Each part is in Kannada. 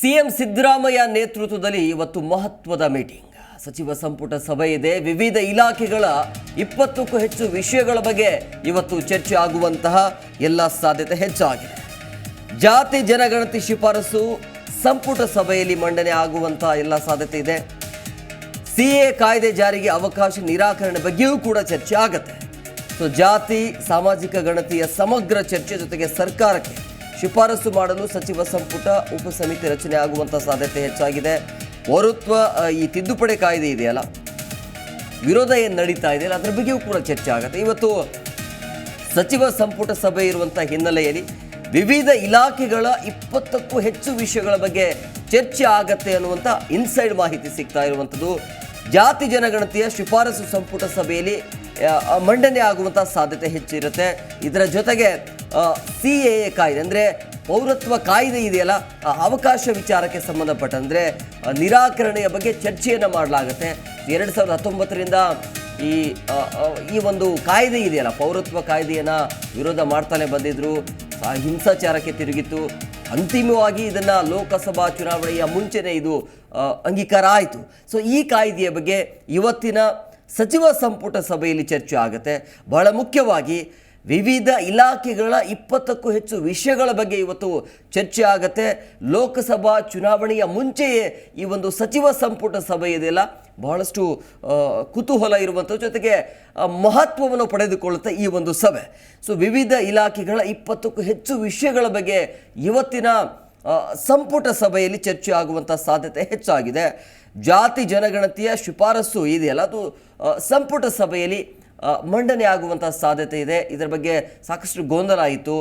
ಸಿಎಂ ಸಿದ್ದರಾಮಯ್ಯ ನೇತೃತ್ವದಲ್ಲಿ ಇವತ್ತು ಮಹತ್ವದ ಮೀಟಿಂಗ್. ಸಚಿವ ಸಂಪುಟ ಸಭೆ ಇದೆ. ವಿವಿಧ ಇಲಾಖೆಗಳ ಇಪ್ಪತ್ತಕ್ಕೂ ಹೆಚ್ಚು ವಿಷಯಗಳ ಬಗ್ಗೆ ಇವತ್ತು ಚರ್ಚೆ ಆಗುವಂತಹ ಎಲ್ಲ ಸಾಧ್ಯತೆ ಹೆಚ್ಚಾಗಿದೆ. ಜಾತಿ ಜನಗಣತಿ ಶಿಫಾರಸು ಸಂಪುಟ ಸಭೆಯಲ್ಲಿ ಮಂಡನೆ ಆಗುವಂತಹ ಎಲ್ಲ ಸಾಧ್ಯತೆ ಇದೆ. ಸಿಎ ಕಾಯ್ದೆ ಜಾರಿಗೆ ಅವಕಾಶ ನಿರಾಕರಣೆ ಬಗ್ಗೆಯೂ ಕೂಡ ಚರ್ಚೆ ಆಗತ್ತೆ. ಸೊ ಜಾತಿ, ಸಾಮಾಜಿಕ ಗಣತಿಯ ಸಮಗ್ರ ಚರ್ಚೆ ಜೊತೆಗೆ ಸರ್ಕಾರಕ್ಕೆ ಶಿಫಾರಸು ಮಾಡಲು ಸಚಿವ ಸಂಪುಟ, ಉಪಸಮಿತಿ ರಚನೆ ಆಗುವಂಥ ಸಾಧ್ಯತೆ ಹೆಚ್ಚಾಗಿದೆ. ಪೌರತ್ವ ಈ ತಿದ್ದುಪಡಿ ಕಾಯ್ದೆ ಇದೆಯಲ್ಲ? ವಿರೋಧ ಏನು ನಡೀತಾ ಇದೆಯಲ್ಲ? ಅದ್ರ ಬಗ್ಗೆಯೂ ಕೂಡ ಚರ್ಚೆ ಆಗುತ್ತೆ. ಇವತ್ತು ಸಚಿವ ಸಂಪುಟ ಸಭೆ ಇರುವಂಥ ಹಿನ್ನೆಲೆಯಲ್ಲಿ ವಿವಿಧ ಇಲಾಖೆಗಳ ಇಪ್ಪತ್ತಕ್ಕೂ ಹೆಚ್ಚು ವಿಷಯಗಳ ಬಗ್ಗೆ ಚರ್ಚೆ ಆಗತ್ತೆ ಅನ್ನುವಂಥ ಇನ್ಸೈಡ್ ಮಾಹಿತಿ ಸಿಗ್ತಾ ಇರುವಂಥದ್ದು ಜಾತಿ ಜನಗಣತಿಯ ಶಿಫಾರಸು ಸಂಪುಟ ಸಭೆಯಲ್ಲಿ ಮಂಡನೆ ಆಗುವಂಥ ಸಾಧ್ಯತೆ ಹೆಚ್ಚಿರುತ್ತೆ. ಇದರ ಜೊತೆಗೆ ಸಿ ಎ ಎ ಕಾಯ್ದೆ, ಅಂದರೆ ಪೌರತ್ವ ಕಾಯ್ದೆ ಇದೆಯಲ್ಲ, ಆ, ಅವಕಾಶ ವಿಚಾರಕ್ಕೆ ಸಂಬಂಧಪಟ್ಟಂದರೆ ನಿರಾಕರಣೆಯ ಬಗ್ಗೆ ಚರ್ಚೆಯನ್ನು ಮಾಡಲಾಗುತ್ತೆ. ಎರಡು ಸಾವಿರದ ಹತ್ತೊಂಬತ್ತರಿಂದ ಈ ಈ ಒಂದು ಕಾಯ್ದೆ ಇದೆಯಲ್ಲ, ಪೌರತ್ವ ಕಾಯ್ದೆಯನ್ನು ವಿರೋಧ ಮಾಡ್ತಾನೆ ಬಂದಿದ್ದರು ಹಿಂಸಾಚಾರಕ್ಕೆ ತಿರುಗಿತ್ತು. ಅಂತಿಮವಾಗಿ ಇದನ್ನು ಲೋಕಸಭಾ ಚುನಾವಣೆಯ ಮುಂಚೆನೇ ಇದು ಅಂಗೀಕಾರ ಆಯಿತು. ಸೊ ಈ ಕಾಯ್ದೆಯ ಬಗ್ಗೆ ಇವತ್ತಿನ ಸಚಿವ ಸಂಪುಟ ಸಭೆಯಲ್ಲಿ ಚರ್ಚೆ ಆಗುತ್ತೆ. ಬಹಳ ಮುಖ್ಯವಾಗಿ ವಿವಿಧ ಇಲಾಖೆಗಳ ಇಪ್ಪತ್ತಕ್ಕೂ ಹೆಚ್ಚು ವಿಷಯಗಳ ಬಗ್ಗೆ ಇವತ್ತು ಚರ್ಚೆ ಆಗತ್ತೆ. ಲೋಕಸಭಾ ಚುನಾವಣೆಯ ಮುಂಚೆಯೇ ಈ ಒಂದು ಸಚಿವ ಸಂಪುಟ ಸಭೆ ಇದೆಯಲ್ಲ ಬಹಳಷ್ಟು ಕುತೂಹಲ ಇರುವಂಥ ಜೊತೆಗೆ ಮಹತ್ವವನ್ನು ಪಡೆದುಕೊಳ್ಳುತ್ತೆ ಈ ಒಂದು ಸಭೆ. ಸೊ ವಿವಿಧ ಇಲಾಖೆಗಳ ಇಪ್ಪತ್ತಕ್ಕೂ ಹೆಚ್ಚು ವಿಷಯಗಳ ಬಗ್ಗೆ ಇವತ್ತಿನ ಸಂಪುಟ ಸಭೆಯಲ್ಲಿ ಚರ್ಚೆ ಆಗುವಂಥ ಸಾಧ್ಯತೆ ಹೆಚ್ಚಾಗಿದೆ. ಜಾತಿ, ಜನಗಣತಿಯ ಶಿಫಾರಸು ಇದೆಯಲ್ಲ? ಅದು ಸಂಪುಟ ಸಭೆಯಲ್ಲಿ ಮಂಡನೆ ಆಗುವಂಥ ಸಾಧ್ಯತೆ ಇದೆ. ಇದರ ಬಗ್ಗೆ ಸಾಕಷ್ಟು ಗೊಂದಲ ಆಯಿತು.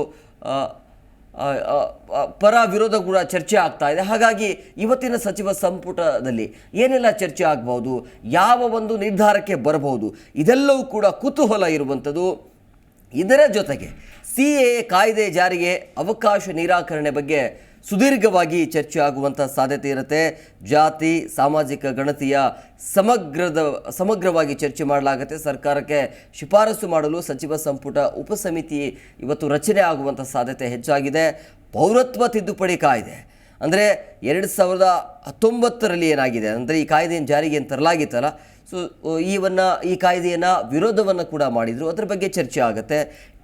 ಪರ ವಿರೋಧ ಕೂಡ ಚರ್ಚೆ ಆಗ್ತಾ ಇದೆ. ಹಾಗಾಗಿ ಇವತ್ತಿನ ಸಚಿವ ಸಂಪುಟದಲ್ಲಿ ಏನೆಲ್ಲ ಚರ್ಚೆ ಆಗ್ಬೋದು ಯಾವ ಒಂದು ನಿರ್ಧಾರಕ್ಕೆ ಬರಬಹುದು, ಇದೆಲ್ಲವೂ ಕೂಡ ಕುತೂಹಲ ಇರುವಂಥದ್ದು. ಇದರ ಜೊತೆಗೆ ಸಿ ಎ ಕಾಯ್ದೆ ಜಾರಿಗೆ ಅವಕಾಶ ನಿರಾಕರಣೆ ಬಗ್ಗೆ ಸುದೀರ್ಘವಾಗಿ ಚರ್ಚೆ ಆಗುವಂಥ ಸಾಧ್ಯತೆ ಇರುತ್ತೆ. ಜಾತಿ, ಸಾಮಾಜಿಕ ಗಣತಿಯ ಸಮಗ್ರದ, ಸಮಗ್ರವಾಗಿ ಚರ್ಚೆ ಮಾಡಲಾಗುತ್ತೆ. ಸರ್ಕಾರಕ್ಕೆ ಶಿಫಾರಸು ಮಾಡಲು ಸಚಿವ ಸಂಪುಟ ಉಪಸಮಿತಿ ಇವತ್ತು ರಚನೆ ಆಗುವಂಥ ಸಾಧ್ಯತೆ ಹೆಚ್ಚಾಗಿದೆ. ಪೌರತ್ವ ತಿದ್ದುಪಡಿ ಕಾಯ್ದೆ. ಅಂದರೆ ಎರಡು ಸಾವಿರದ ಹತ್ತೊಂಬತ್ತರಲ್ಲಿ ಏನಾಗಿದೆ? ಅಂದರೆ ಈ ಕಾಯ್ದೆಯನ್ನು ಜಾರಿಗೆ ಏನು ತರಲಾಗಿತ್ತಲ್ಲ. ಸೊ ಈವನ್ನು ಈ ಕಾಯ್ದೆಯನ್ನು ವಿರೋಧವನ್ನು ಕೂಡ ಮಾಡಿದರು. ಅದರ ಬಗ್ಗೆ ಚರ್ಚೆ ಆಗುತ್ತೆ.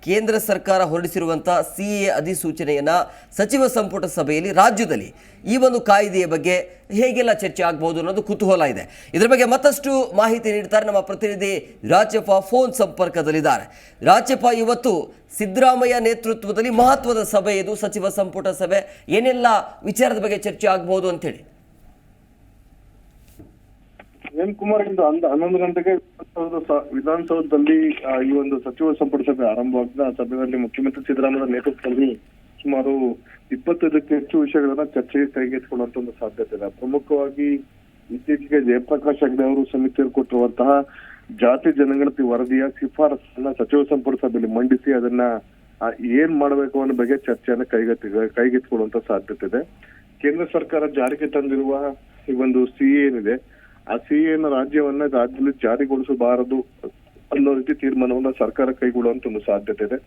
ಕೇಂದ್ರ ಸರ್ಕಾರ ಹೊರಡಿಸಿರುವಂಥ ಸಿ ಎ ಅಧಿಸೂಚನೆಯನ್ನು ಸಚಿವ ಸಂಪುಟ ಸಭೆಯಲ್ಲಿ ರಾಜ್ಯದಲ್ಲಿ ಈ ಒಂದು ಕಾಯ್ದೆಯ ಬಗ್ಗೆ ಹೇಗೆಲ್ಲ ಚರ್ಚೆ ಆಗ್ಬೋದು ಅನ್ನೋದು ಕುತೂಹಲ ಇದೆ. ಇದರ ಬಗ್ಗೆ ಮತ್ತಷ್ಟು ಮಾಹಿತಿ ನೀಡ್ತಾರೆ ನಮ್ಮ ಪ್ರತಿನಿಧಿ ರಾಜ್ಯಪ್ಪ ಫೋನ್ ಸಂಪರ್ಕದಲ್ಲಿದ್ದಾರೆ. ರಾಜ್ಯಪ್ಪ, ಇವತ್ತು ಸಿದ್ದರಾಮಯ್ಯ ನೇತೃತ್ವದಲ್ಲಿ ಮಹತ್ವದ ಸಭೆ ಇದು. ಸಚಿವ ಸಂಪುಟ ಸಭೆ ಏನೆಲ್ಲ ವಿಚಾರದ ಬಗ್ಗೆ ಚರ್ಚೆ ಆಗ್ಬೋದು ಅಂತೇಳಿ. ಎನ್ ಕುಮಾರ್ ಇಂದು ಹನ್ನೊಂದು ಗಂಟೆಗೆ ವಿಧಾನಸೌಧದಲ್ಲಿ ಈ ಒಂದು ಸಚಿವ ಸಂಪುಟ ಸಭೆ ಆರಂಭವಾಗಿದೆ ಆ ಸಭೆಯಲ್ಲಿ ಮುಖ್ಯಮಂತ್ರಿ ಸಿದ್ದರಾಮಯ್ಯ ನೇತೃತ್ವದಲ್ಲಿ ಸುಮಾರು ಇಪ್ಪತ್ತೈದಕ್ಕೆ ಹೆಚ್ಚು ವಿಷಯಗಳನ್ನ ಚರ್ಚೆಗೆ ಕೈಗೆತ್ತಿಕೊಳ್ಳುವಂತ ಒಂದು ಸಾಧ್ಯತೆ ಇದೆ. ಪ್ರಮುಖವಾಗಿ ಇತ್ತೀಚೆಗೆ ಜಯಪ್ರಕಾಶ್ ಹೆಗ್ಡೆ ಅವರು ಸಮಿತಿಯವರು ಕೊಟ್ಟಿರುವಂತಹ ಜಾತಿ ಜನಗಣತಿ ವರದಿಯ ಶಿಫಾರಸನ್ನ ಸಚಿವ ಸಂಪುಟ ಸಭೆಯಲ್ಲಿ ಮಂಡಿಸಿ ಅದನ್ನ ಏನ್ ಮಾಡಬೇಕು ಅನ್ನೋ ಬಗ್ಗೆ ಚರ್ಚೆಯನ್ನು ಕೈಗೆತ್ತಿ, ಕೈಗೆತ್ತಿಕೊಳ್ಳುವಂತ ಸಾಧ್ಯತೆ ಇದೆ. ಕೇಂದ್ರ ಸರ್ಕಾರ ಜಾರಿಗೆ ತಂದಿರುವ ಈ ಒಂದು ಸಿ ಏನಿದೆ ಆ ಸಿ ನ ರಾಜ್ಯವನ್ನ ರಾಜ್ಯದಲ್ಲಿ ಜಾರಿಗೊಳಿಸಬಾರದು ಅನ್ನೋ ರೀತಿ ತೀರ್ಮಾನವನ್ನ ಸರ್ಕಾರ ಕೈಗೊಳ್ಳುವಂತ ಒಂದು ಸಾಧ್ಯತೆ ಇದೆ.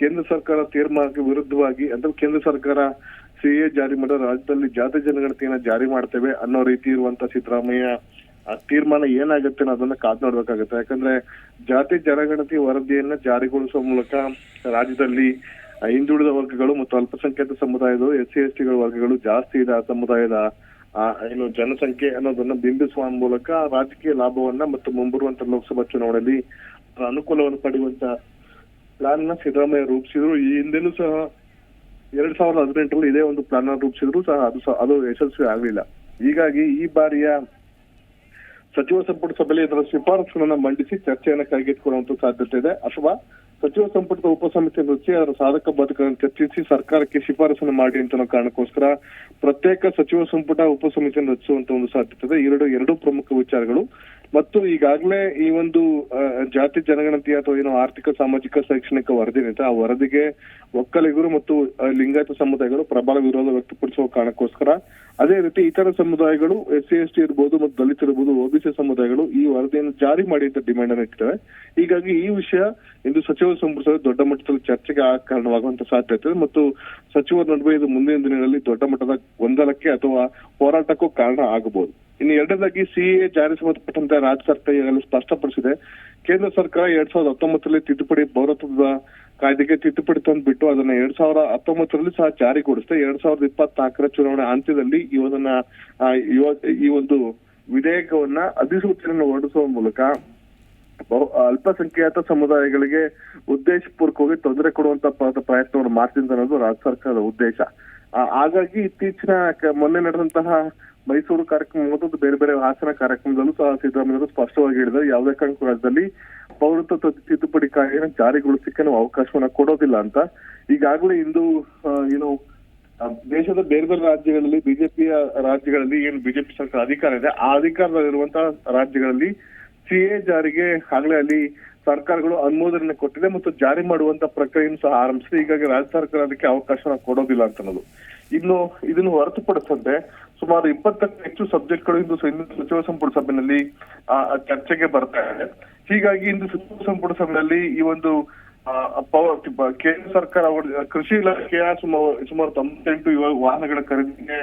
ಕೇಂದ್ರ ಸರ್ಕಾರ ತೀರ್ಮಾನಕ್ಕೆ ವಿರುದ್ಧವಾಗಿ ಅಂದ್ರೆ ಕೇಂದ್ರ ಸರ್ಕಾರ ಸಿ ಎ ಜಾರಿ ಮಾಡೋ ರಾಜ್ಯದಲ್ಲಿ ಜಾತಿ ಜನಗಣತಿಯನ್ನ ಜಾರಿ ಮಾಡ್ತೇವೆ ಅನ್ನೋ ರೀತಿ ಇರುವಂತ ಸಿದ್ದರಾಮಯ್ಯ, ಆ ತೀರ್ಮಾನ ಏನಾಗುತ್ತೆ ಅದನ್ನ ಕಾದ್ ನೋಡ್ಬೇಕಾಗುತ್ತೆ. ಯಾಕಂದ್ರೆ ಜಾತಿ ಜನಗಣತಿ ವರದಿಯನ್ನ ಜಾರಿಗೊಳಿಸುವ ಮೂಲಕ ರಾಜ್ಯದಲ್ಲಿ ಹಿಂದುಳಿದ ವರ್ಗಗಳು ಮತ್ತು ಅಲ್ಪಸಂಖ್ಯಾತ ಸಮುದಾಯದ ಎಸ್ ಸಿ, ಎಸ್ ಟಿಗಳ ವರ್ಗಗಳು ಜಾಸ್ತಿ ಇದೆ ಆ ಸಮುದಾಯದ ಏನು ಜನಸಂಖ್ಯೆ ಅನ್ನೋದನ್ನ ಬಿಂಬಿಸುವ ಮೂಲಕ ರಾಜಕೀಯ ಲಾಭವನ್ನ ಮತ್ತು ಮುಂಬರುವಂತ ಲೋಕಸಭಾ ಚುನಾವಣೆಯಲ್ಲಿ ಅನುಕೂಲವನ್ನು ಪಡೆಯುವಂತ ಪ್ಲಾನ್ನ ಸಿದ್ದರಾಮಯ್ಯ ರೂಪಿಸಿದ್ರು. ಈ ಹಿಂದೆನೂ ಸಹ ಎರಡ್ ಸಾವಿರದ ಹದಿನೆಂಟರಲ್ಲಿ ಇದೇ ಒಂದು ಪ್ಲಾನ್ ರೂಪಿಸಿದ್ರು. ಸಹ ಅದು ಅದು ಯಶಸ್ವಿ ಆಗಲಿಲ್ಲ. ಹೀಗಾಗಿ ಈ ಬಾರಿಯ ಸಚಿವ ಸಂಪುಟ ಸಭೆಯಲ್ಲಿ ಇದರ ಶಿಫಾರಸುಗಳನ್ನ ಮಂಡಿಸಿ ಚರ್ಚೆಯನ್ನು ಕೈಗೆತ್ತಿಕೊಳ್ಳುವಂತ ಸಾಧ್ಯತೆ ಇದೆ. ಅಥವಾ ಸಚಿವ ಸಂಪುಟದ ಉಪಸಮಿತಿ ರಚಿಸಿ ಅದರ ಸಾಧಕ ಬಾಧಕಗಳನ್ನು ಚರ್ಚಿಸಿ ಸರ್ಕಾರಕ್ಕೆ ಶಿಫಾರಸನ್ನು ಮಾಡಿ ಅಂತ ಕಾರಣಕ್ಕೋಸ್ಕರ ಪ್ರತ್ಯೇಕ ಸಚಿವ ಸಂಪುಟ ಉಪಸಮಿತಿಯನ್ನು ರಚಿಸುವಂತ ಒಂದು ಸಾಧ್ಯತೆ ಇದೆ. ಎರಡು ಎರಡು ಪ್ರಮುಖ ವಿಚಾರಗಳು ಮತ್ತು ಈಗಾಗಲೇ ಈ ಒಂದು ಜಾತಿ ಜನಗಣತಿ ಅಥವಾ ಏನು ಆರ್ಥಿಕ, ಸಾಮಾಜಿಕ, ಶೈಕ್ಷಣಿಕ ವರದಿ ಆ ವರದಿಗೆ ಒಕ್ಕಲಿಗರು ಮತ್ತು ಲಿಂಗಾಯತ ಸಮುದಾಯಗಳು ಪ್ರಬಲ ವಿರೋಧ ವ್ಯಕ್ತಪಡಿಸುವ ಕಾರಣಕ್ಕೋಸ್ಕರ ಅದೇ ರೀತಿ ಇತರ ಸಮುದಾಯಗಳು ಎಸ್ ಸಿ ಎಸ್ ಟಿ ಇರ್ಬೋದು ಮತ್ತು ದಲಿತ ಇರ್ಬೋದು ಒಬಿಸಿ ಸಮುದಾಯಗಳು ಈ ವರದಿಯನ್ನು ಜಾರಿ ಮಾಡಿ ಅಂತ ಡಿಮ್ಯಾಂಡ್ ಅನ್ನು ಇಟ್ಟಿದ್ದಾರೆ. ಹೀಗಾಗಿ ಈ ವಿಷಯ ಇಂದು ಸಚಿವ ಸಂಪುಟದಲ್ಲಿ ದೊಡ್ಡ ಮಟ್ಟದಲ್ಲಿ ಚರ್ಚೆಗೆ ಕಾರಣವಾಗುವಂತ ಸಾಧ್ಯತೆ ಇದೆ ಮತ್ತು ಸಚಿವರ ನಡುವೆ ಇದು ಮುಂದಿನ ದಿನಗಳಲ್ಲಿ ದೊಡ್ಡ ಮಟ್ಟದ ಗೊಂದಲಕ್ಕೆ ಅಥವಾ ಹೋರಾಟಕ್ಕೂ ಕಾರಣ ಆಗಬಹುದು ಇನ್ನು ಎರಡನೇದಾಗಿ ಸಿಎ ಜಾರಿ ಸಂಬಂಧಪಟ್ಟಂತೆ ರಾಜ್ಯ ಸರ್ಕಾರ ಈಗಾಗಲೇ ಸ್ಪಷ್ಟಪಡಿಸಿದೆ. ಕೇಂದ್ರ ಸರ್ಕಾರ ಎರಡ್ ಸಾವಿರದ ಹತ್ತೊಂಬತ್ತರಲ್ಲಿ ತಿದ್ದುಪಡಿ ಪೌರತ್ವದ ಕಾಯ್ದೆಗೆ ತಿದ್ದುಪಡಿ ತಂದ್ಬಿಟ್ಟು ಅದನ್ನ ಎರಡ್ ಸಾವಿರ ಹತ್ತೊಂಬತ್ತರಲ್ಲಿ ಸಹ ಜಾರಿಗೊಳಿಸಿದೆ. ಎರಡ್ ಸಾವಿರದ ಇಪ್ಪತ್ನಾಲ್ಕರ ಚುನಾವಣೆ ಅಂತ್ಯದಲ್ಲಿ ಇವನ್ನ ಆ, ಈ ಒಂದು ವಿಧೇಯಕವನ್ನ ಅಧಿಸೂಚನೆಯನ್ನು ಹೊರಡಿಸುವ ಮೂಲಕ ಅಲ್ಪಸಂಖ್ಯಾತ ಸಮುದಾಯಗಳಿಗೆ ಉದ್ದೇಶಪೂರ್ವಕವಾಗಿ ತೊಂದರೆ ಕೊಡುವಂತ ಪ್ರಯತ್ನವನ್ನು ಮಾಡ್ತಿದ್ದ ಅನ್ನೋದು ರಾಜ್ಯ ಸರ್ಕಾರದ ಉದ್ದೇಶ. ಹಾಗಾಗಿ ಇತ್ತೀಚಿನ ಮೊನ್ನೆ ನಡೆದಂತಹ ಮೈಸೂರು ಕಾರ್ಯಕ್ರಮ ಮತ್ತು ಬೇರೆ ಬೇರೆ ಹಾಸನ ಕಾರ್ಯಕ್ರಮದಲ್ಲೂ ಸಹ ಸಿದ್ದರಾಮಯ್ಯವರು ಸ್ಪಷ್ಟವಾಗಿ ಹೇಳಿದ್ದಾರೆ. ಯಾವುದೇ ಕಾರಣಕ್ಕೂ ರಾಜ್ಯದಲ್ಲಿ ಪೌರತ್ವ ತಿದ್ದುಪಡಿ ಕಾಯ್ದೆಯನ್ನು ಜಾರಿಗೊಳಿಸಲಿಕ್ಕೆ ನಾವು ಅವಕಾಶವನ್ನ ಕೊಡೋದಿಲ್ಲ ಅಂತ. ಈಗಾಗಲೇ ಇಂದು ಏನು ದೇಶದ ಬೇರೆ ಬೇರೆ ರಾಜ್ಯಗಳಲ್ಲಿ, ಬಿಜೆಪಿಯ ರಾಜ್ಯಗಳಲ್ಲಿ ಏನು ಬಿಜೆಪಿ ಸರ್ಕಾರ ಅಧಿಕಾರ ಇದೆ, ಆ ಅಧಿಕಾರದಲ್ಲಿರುವಂತಹ ರಾಜ್ಯಗಳಲ್ಲಿ ಸಿಎ ಜಾರಿಗೆ ಆಗ್ಲೇ ಅಲ್ಲಿ ಸರ್ಕಾರಗಳು ಅನುಮೋದನೆ ಕೊಟ್ಟಿದೆ ಮತ್ತು ಜಾರಿ ಮಾಡುವಂತ ಪ್ರಕ್ರಿಯೆಯನ್ನು ಸಹ ಆರಂಭಿಸಿದೆ. ಹೀಗಾಗಿ ರಾಜ್ಯ ಸರ್ಕಾರ ಅದಕ್ಕೆ ಅವಕಾಶ ಕೊಡೋದಿಲ್ಲ ಅಂತ ಅನ್ನೋದು. ಇನ್ನು, ಇದನ್ನು ಹೊರತುಪಡಿಸಂತೆ ಸುಮಾರು ಇಪ್ಪತ್ತಕ್ಕೂ ಹೆಚ್ಚು ಸಬ್ಜೆಕ್ಟ್ಗಳು ಇಂದು ಸಚಿವ ಸಂಪುಟ ಸಭೆಯಲ್ಲಿ ಆ, ಚರ್ಚೆಗೆ ಬರ್ತಾ ಇದೆ. ಹೀಗಾಗಿ ಇಂದು ಸಚಿವ ಸಂಪುಟ ಸಭೆಯಲ್ಲಿ ಈ ಒಂದು ಆ, ಪವ- ಪ- ಕೇಂದ್ರ ಸರ್ಕಾರ ಕೃಷಿ ಇಲಾಖೆಯ ಸುಮಾರು ಸುಮಾರು ತೊಂಬತ್ತೆಂಟು ವಾಹನಗಳ ಖರೀದಿಗೆ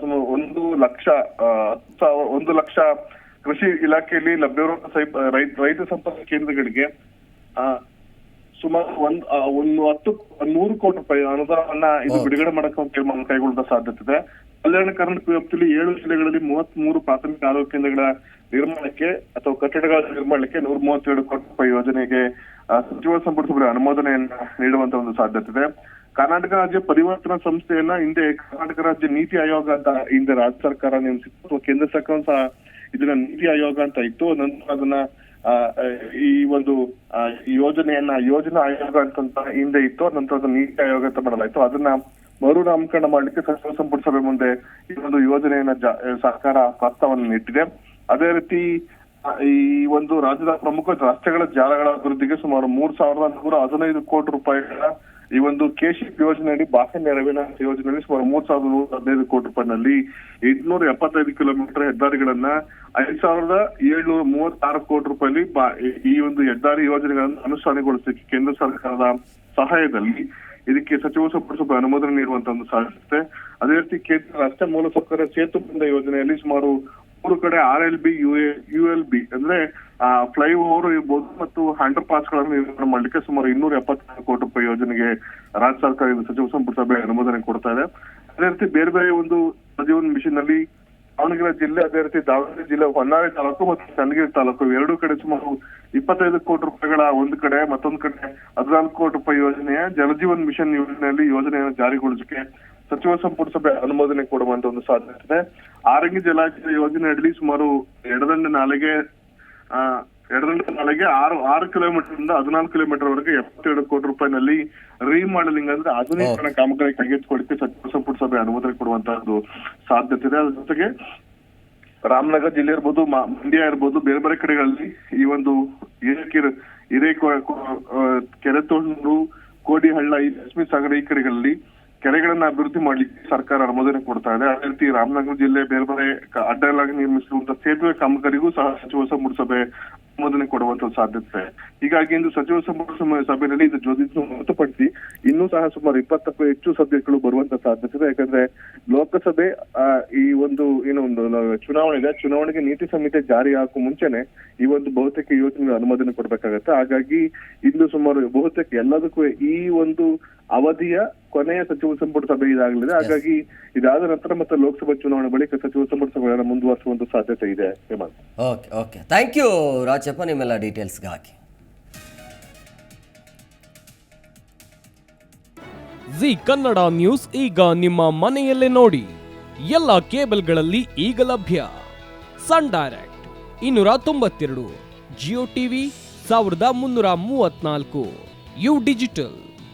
ಸುಮಾರು ಒಂದು ಲಕ್ಷ ಒಂದು ಲಕ್ಷ ಕೃಷಿ ಇಲಾಖೆಯಲ್ಲಿ ಲಭ್ಯವಿರುವ ರೈತ ರೈತ ಸಂಪರ್ಕ ಕೇಂದ್ರಗಳಿಗೆ ಆ, ಸುಮಾರು ಒಂದ್ ಒಂದು ಹತ್ತು ನೂರು ಕೋಟಿ ರೂಪಾಯಿ ಅನುದಾನವನ್ನ ಇದು ಬಿಡುಗಡೆ ಮಾಡಕ್ಕೆ ತೀರ್ಮಾನ ಕೈಗೊಳ್ಳುವ ಸಾಧ್ಯತೆ ಇದೆ. ಕಲ್ಯಾಣ ಕರ್ನಾಟಕ ವ್ಯಾಪ್ತಿಯಲ್ಲಿ ಏಳು ಜಿಲ್ಲೆಗಳಲ್ಲಿ ಮೂವತ್ತ್ ಮೂರು ಪ್ರಾಥಮಿಕ ಆರೋಗ್ಯ ಕೇಂದ್ರಗಳ ನಿರ್ಮಾಣಕ್ಕೆ ಅಥವಾ ಕಟ್ಟಡಗಳ ನಿರ್ಮಾಣಕ್ಕೆ ನೂರ ಮೂವತ್ತೇಳು ಕೋಟಿ ರೂಪಾಯಿ ಯೋಜನೆಗೆ ಸಚಿವ ಸಂಪುಟ ಸಭೆ ಅನುಮೋದನೆಯನ್ನ ನೀಡುವಂತ ಒಂದು ಸಾಧ್ಯತೆ ಇದೆ. ಕರ್ನಾಟಕ ರಾಜ್ಯ ಪರಿವರ್ತನಾ ಸಂಸ್ಥೆಯನ್ನ ಹಿಂದೆ ಕರ್ನಾಟಕ ರಾಜ್ಯ ನೀತಿ ಆಯೋಗ ಅಂತ ಹಿಂದೆ ರಾಜ್ಯ ಸರ್ಕಾರ ನೇಮಿಸಿತ್ತು ಅಥವಾ ಕೇಂದ್ರ ಸರ್ಕಾರ ಸಹ ಇದನ್ನ ನೀತಿ ಆಯೋಗ ಅಂತ ಇತ್ತು. ನಂತರ ಅದನ್ನ ಈ ಒಂದು ಯೋಜನೆಯನ್ನ ಯೋಜನಾ ಆಯೋಗ ಅಂತ ಹಿಂದೆ ಇತ್ತು. ನಂತರ ಅದನ್ನ ನೀತಿ ಆಯೋಗ ಅಂತ ಮಾಡಲಾಯ್ತು. ಅದನ್ನ ಮರು ನಾಮಕರಣ ಮಾಡ್ಲಿಕ್ಕೆ ಸಚಿವ ಸಂಪುಟ ಸಭೆ ಮುಂದೆ ಈ ಒಂದು ಯೋಜನೆಯನ್ನ ಸರ್ಕಾರ ಪ್ರಸ್ತಾವನೆ ಇಟ್ಟಿದೆ ಅದೇ ರೀತಿ ಈ ಒಂದು ರಾಜ್ಯದ ಪ್ರಮುಖ ರಸ್ತೆಗಳ ಜಾಲಗಳ ಅಭಿವೃದ್ಧಿಗೆ ಸುಮಾರು ಮೂರ್ ಸಾವಿರದ ನೂರ ಹದಿನೈದು ಕೋಟಿ ರೂಪಾಯಿಗಳ ಈ ಒಂದು ಕೆಶಿಪ್ ಯೋಜನೆಯಡಿ ಬಾಹ್ಯ ನೆರವಿನ ಯೋಜನೆಯಲ್ಲಿ ಸುಮಾರು ಮೂರ್ ಸಾವಿರದ ನೂರ ಹದಿನೈದು ಕೋಟಿ ರೂಪಾಯಿನಲ್ಲಿ ಎಂಟುನೂರ ಎಪ್ಪತ್ತೈದು ಕಿಲೋಮೀಟರ್ ಹೆದ್ದಾರಿಗಳನ್ನ ಐದ್ ಸಾವಿರದ ಏಳ್ನೂರ ಮೂವತ್ತಾರು ಕೋಟಿ ರೂಪಾಯಿ ಈ ಒಂದು ಹೆದ್ದಾರಿ ಯೋಜನೆಗಳನ್ನು ಅನುಷ್ಠಾನಗೊಳಿಸಲಿಕ್ಕೆ ಕೇಂದ್ರ ಸರ್ಕಾರದ ಸಹಾಯದಲ್ಲಿ ಇದಕ್ಕೆ ಸಚಿವ ಸಭೆ ಅನುಮೋದನೆ ನೀಡುವಂತ ಒಂದು ಸಾಧ್ಯತೆ. ಅದೇ ರೀತಿ ಕೇಂದ್ರ ರಸ್ತೆ ಮೂಲಸೌಕರ್ಯ ಸೇತು ಬಂದ ಯೋಜನೆಯಲ್ಲಿ ಸುಮಾರು ಮೂರು ಕಡೆ R L B U U L B ಅಂದ್ರೆ ಫ್ಲೈ ಓವರ್ ಇರ್ಬೋದು ಮತ್ತು ಅಂಡರ್ ಪಾಸ್ಗಳನ್ನು ನಿರ್ಮಾಣ ಮಾಡಲಿಕ್ಕೆ ಸುಮಾರು ಇನ್ನೂರ ಎಪ್ಪತ್ತಾರು ಕೋಟಿ ರೂಪಾಯಿ ಯೋಜನೆಗೆ ರಾಜ್ಯ ಸರ್ಕಾರ ಸಚಿವ ಸಂಪುಟ ಸಭೆ ಅನುಮೋದನೆ ಕೊಡ್ತಾ ಇದೆ. ಅದೇ ರೀತಿ ಬೇರೆ ಬೇರೆ ಒಂದು ಜೀವನ್ ಮಿಷನ್ನಲ್ಲಿ ದಾವಣಗೆರೆ ಜಿಲ್ಲೆ, ಅದೇ ರೀತಿ ದಾವಣಗೆರೆ ಜಿಲ್ಲೆ ಹೊನ್ನಾಳಿ ತಾಲೂಕು ಮತ್ತು ಚನ್ನಗಿರಿ ತಾಲೂಕು ಎರಡು ಕಡೆ ಸುಮಾರು ಇಪ್ಪತ್ತೈದು ಕೋಟಿ ರೂಪಾಯಿಗಳ ಒಂದು ಕಡೆ, ಮತ್ತೊಂದು ಕಡೆ ಹದಿನಾಲ್ಕು ಕೋಟಿ ರೂಪಾಯಿ ಯೋಜನೆಯ ಜಲಜೀವನ್ ಮಿಷನ್ ಯೋಜನೆಯಲ್ಲಿ ಯೋಜನೆಯನ್ನು ಜಾರಿಗೊಳಿಸಕ್ಕೆ ಸಚಿವ ಸಂಪುಟ ಸಭೆ ಅನುಮೋದನೆ ಕೊಡುವಂತ ಒಂದು ಸಾಧ್ಯತೆ ಇದೆ. ಆರಂಗಿ ಜಲಾಶಯ ಯೋಜನೆ ಅಡಿ ಸುಮಾರು ನಾಲಿಗೆ ನಾಲೆಗೆ ಆ ನಾಳೆಗೆ ಆರು ಆರು ಕಿಲೋಮೀಟರ್ ಇಂದ ಹದಿನಾಲ್ಕು ಕಿಲೋಮೀಟರ್ ವರೆಗೆ ಎಪ್ಪತ್ತೆರಡು ಕೋಟಿ ರೂಪಾಯಿನಲ್ಲಿ ರೀಮಾಡೆಲಿಂಗ್ ಅಂದ್ರೆ ಆಧುನೀಕರಣ ಕಾಮಗಾರಿ ಕೈಗೆತ್ತಿಕೊಡಕ್ಕೆ ಸಚಿವ ಸಂಪುಟ ಸಭೆ ಅನುಮೋದನೆ ಕೊಡುವಂತಹ ಒಂದು ಸಾಧ್ಯತೆ ಇದೆ. ಅದ್ರ ಜೊತೆಗೆ ರಾಮನಗರ ಜಿಲ್ಲೆ ಇರ್ಬೋದು ಮಂಡ್ಯ ಇರ್ಬೋದು ಬೇರೆ ಬೇರೆ ಕಡೆಗಳಲ್ಲಿ ಈ ಒಂದು ಹಿರೇಕೆರೆ ಹಿರೇ ಕೆರೆತೋಣೂರು ಕೋಡಿಹಳ್ಳ ಈ ಲಕ್ಷ್ಮೀ ಸಾಗರ ಈ ಕಡೆಗಳಲ್ಲಿ ಕೆರೆಗಳನ್ನ ಅಭಿವೃದ್ಧಿ ಮಾಡ್ಲಿಕ್ಕೆ ಸರ್ಕಾರ ಅನುಮೋದನೆ ಕೊಡ್ತಾ ಇದೆ. ಅದೇ ರೀತಿ ರಾಮನಗರ ಜಿಲ್ಲೆ ಬೇರೆ ಬೇರೆ ಅಡ್ಡಲಾಗಿ ನಿರ್ಮಿಸಿರುವಂತಹ ಸೇತುವೆ ಕಾಮಗಾರಿಗೂ ಸಹ ಸಚಿವ ಸಂಪುಟ ಸಭೆ ಅನುಮೋದನೆ ಕೊಡುವಂತ ಸಾಧ್ಯತೆ. ಹೀಗಾಗಿ ಇಂದು ಸಚಿವ ಸಂಪುಟ ಸಭೆಯಲ್ಲಿ ಇದು ಜ್ಯೋತಿಷ್ಯ ಹೊರತುಪಡಿಸಿ ಇನ್ನೂ ಸಹ ಸುಮಾರು ಇಪ್ಪತ್ತಕ್ಕೂ ಹೆಚ್ಚು ಸಬ್ಜೆಕ್ಟ್ಗಳು ಬರುವಂತ ಸಾಧ್ಯತೆ ಇದೆ. ಯಾಕಂದ್ರೆ ಲೋಕಸಭೆ ಈ ಒಂದು, ಏನು ಒಂದು ಚುನಾವಣೆ ಇದೆ. ಚುನಾವಣೆಗೆ ನೀತಿ ಸಂಹಿತೆ ಜಾರಿ ಹಾಕುವ ಮುಂಚೆನೆ ಈ ಒಂದು ಬಹುತೇಕ ಯೋಜನೆಗಳ ಅನುಮೋದನೆ ಕೊಡ್ಬೇಕಾಗತ್ತೆ. ಹಾಗಾಗಿ ಇಂದು ಸುಮಾರು ಬಹುತೇಕ ಎಲ್ಲದಕ್ಕೂ ಈ ಒಂದು ಅವಧಿಯ ಕೊನೆಯ ಸಚಿವ ಸಂಪುಟ ಸಭೆ ಇದಾಗಲಿದೆ. ಹಾಗಾಗಿ ಇದಾದ ನಂತರ ಮತ್ತೆ ಲೋಕಸಭಾ ಚುನಾವಣೆ ಬಳಿಕ ಸಚಿವ ಸಂಪುಟ ಸಭೆಯನ್ನು ಮುಂದುವರಿಸುವಂತ ಸಾಧ್ಯತೆ ಇದೆ Hemant. Okay okay thank you Rajappa. ನಿಮ್ಮೆಲ್ಲ ಡೀಟೇಲ್ಸ್ಗಾಗಿ ಜಿ ಕನ್ನಡ ನ್ಯೂಸ್ ಈಗ ನಿಮ್ಮ ಮನೆಯಲ್ಲೇ ನೋಡಿ. ಎಲ್ಲ ಕೇಬಲ್ಗಳಲ್ಲಿ ಈಗ ಲಭ್ಯ. ಸನ್ ಡೈರೆಕ್ಟ್ ಇನ್ನೂರ ತೊಂಬತ್ತೆರಡು ಜಿಯೋ ಟಿವಿ ಸಾವಿರದ ಮುನ್ನೂರ ಮೂವತ್ನಾಲ್ಕು ಯು ಡಿಜಿಟಲ್